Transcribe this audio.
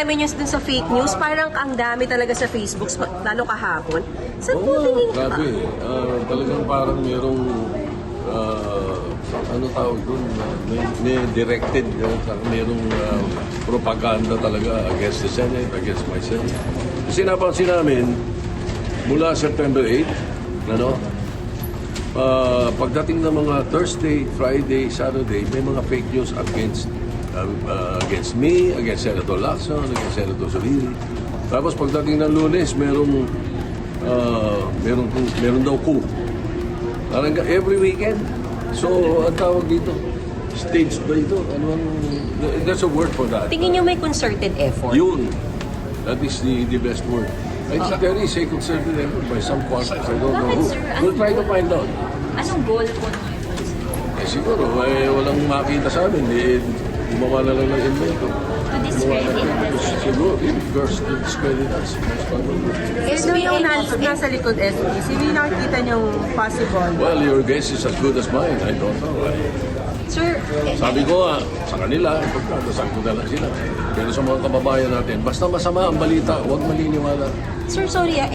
namin yung dun sa fake news, parang ang dami talaga sa Facebook, lalo kahapon. Saan po tingin ka? grabe. Ah, talagang parang merong ah, ano tawag doon, ah, may, may directed, uh, merong ah, propaganda talaga against the Senate, against myself. Kasi napansin namin, mula September 8, ano, ah, pagdating ng mga Thursday, Friday, Saturday, may mga fake news against uh, uh, against me, against Senator Lacson, against Senator Soliri. Tapos pagdating ng Lunes, merong uh, meron meron daw coup. Parang every weekend. So, ang tawag dito, staged ba ito? Ano ang, there's a word for that. Tingin niyo may concerted effort? Yun. That is the, the best word. I think there is a concerted effort by some quarters. I don't know Bakit, who. sir? We'll try to find out. Anong goal po ng Eh siguro, eh, walang makita sa amin. Eh, gumawa na lang ng invento. To discredit us. Siguro, first to discredit us. Probably. Sino yung nas- nasa likod SB? Sino yung nakikita niyong possible? Well, your guess is as good as mine. I don't know. Eh, Sir, Sabi ko nga, sa kanila, pagkakasal ko na lang sila. Pero sa mga kababayan natin, basta masama ang balita, huwag maniniwala. Sir, sorry